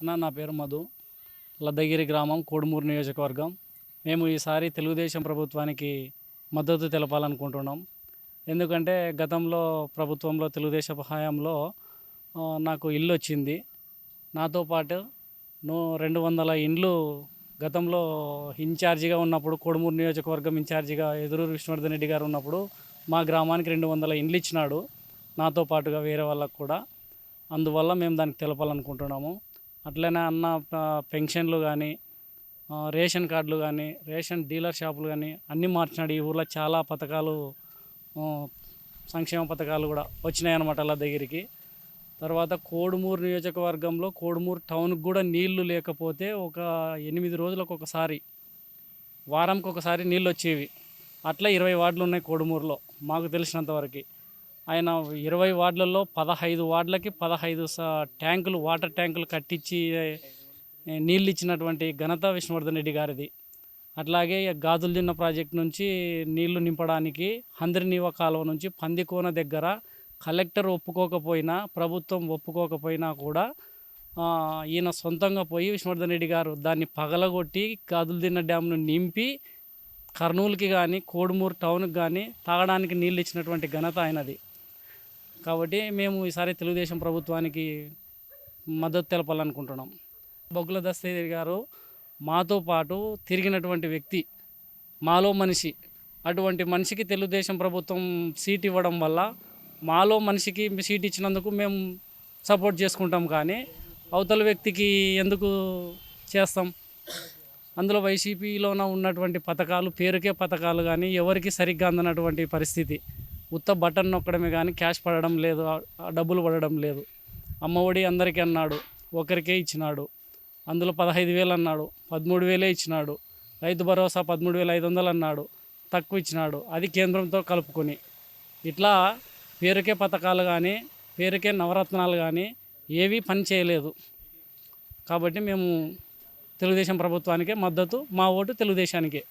అన్న నా పేరు మధు. లద్దగిరి గ్రామం కోడుమూరు నియోజకవర్గం. మేము ఈసారి తెలుగుదేశం ప్రభుత్వానికి మద్దతు తెలపాలనుకుంటున్నాం. ఎందుకంటే గతంలో ప్రభుత్వంలో తెలుగుదేశం హయాంలో నాకు ఇల్లు వచ్చింది. నాతో పాటు నూ రెండు వందల ఇండ్లు గతంలో ఇన్ఛార్జిగా ఉన్నప్పుడు కోడుమూరు నియోజకవర్గం ఇన్ఛార్జిగా ఎదురూరు విష్ణువర్ధన్ రెడ్డి గారు ఉన్నప్పుడు మా గ్రామానికి రెండు వందల ఇండ్లు ఇచ్చినాడు. నాతో పాటుగా వేరే వాళ్ళకు కూడా. అందువల్ల మేము దానికి తెలపాలనుకుంటున్నాము. అట్లనే అన్న పెన్షన్లు కానీ రేషన్ కార్డులు కానీ రేషన్ డీలర్ షాపులు కానీ అన్నీ మార్చినాడు. ఈ ఊర్లో చాలా పథకాలు సంక్షేమ పథకాలు కూడా వచ్చినాయన్నమాట అలా దగ్గరికి. తర్వాత కోడుమూరు నియోజకవర్గంలో కోడుమూరు టౌన్కి కూడా నీళ్ళు లేకపోతే ఒక ఎనిమిది రోజులకు ఒకసారి వారంకి ఒకసారి నీళ్ళు వచ్చేవి. అట్లా ఇరవై వార్డులు ఉన్నాయి కోడుమూరులో మాకు తెలిసినంతవరకు. ఆయన ఇరవై వార్డులలో పదహైదు వార్డులకి పదహైదు స- ట్యాంకులు వాటర్ ట్యాంకులు కట్టించి నీళ్ళు ఇచ్చినటువంటి ఘనత విష్ణువర్ధన్ రెడ్డి గారిది. అట్లాగే గాజుల దిన్న ప్రాజెక్ట్ నుంచి నీళ్ళు నింపడానికి హంద్రినీవ కాలువ నుంచి పందికోన దగ్గర కలెక్టర్ ఒప్పుకోకపోయినా ప్రభుత్వం ఒప్పుకోకపోయినా కూడా ఈయన సొంతంగా పోయి విష్ణువర్ధన్ రెడ్డి గారు దాన్ని పగలగొట్టి గాజుల దిన్న డ్యామ్ను నింపి కర్నూలుకి కానీ కోడుమూరు టౌన్కి కానీ తాగడానికి నీళ్ళు ఇచ్చినటువంటి ఘనత ఆయనది. కాబట్టి మేము ఈసారి తెలుగుదేశం ప్రభుత్వానికి మద్దతు తెలపాలనుకుంటున్నాం. బొగ్గుల దస్తగిరి గారు మాతో పాటు తిరిగినటువంటి వ్యక్తి మాలో మనిషి అటువంటి మనిషికి తెలుగుదేశం ప్రభుత్వం సీట్ ఇవ్వడం వల్ల మాలో మనిషికి సీట్ ఇచ్చినందుకు మేము సపోర్ట్ చేసుకుంటాం కానీ అవతల వ్యక్తికి ఎందుకు చేస్తాం? అందులో వైసీపీలోన ఉన్నటువంటి పథకాలు పేరుకే పథకాలు కానీ ఎవరికి సరిగ్గా అందనటువంటి పరిస్థితి ఉత్త బటన్ నొక్కడమే కానీ క్యాష్ పడడం లేదు డబ్బులు పడడం లేదు. అమ్మఒడి అందరికీ అన్నాడు ఒకరికే ఇచ్చినాడు. అందులో పదహైదు వేలు అన్నాడు పదమూడు వేలే ఇచ్చినాడు. రైతు భరోసా పదమూడు వేల ఐదు వందలు అన్నాడు తక్కువ ఇచ్చినాడు. అది కేంద్రంతో కలుపుకొని. ఇట్లా పేరుకే పథకాలు కానీ పేరుకే నవరత్నాలు కానీ ఏవీ పని చేయలేదు. కాబట్టి మేము తెలుగుదేశం ప్రభుత్వానికే మద్దతు మా ఓటు తెలుగుదేశానికే.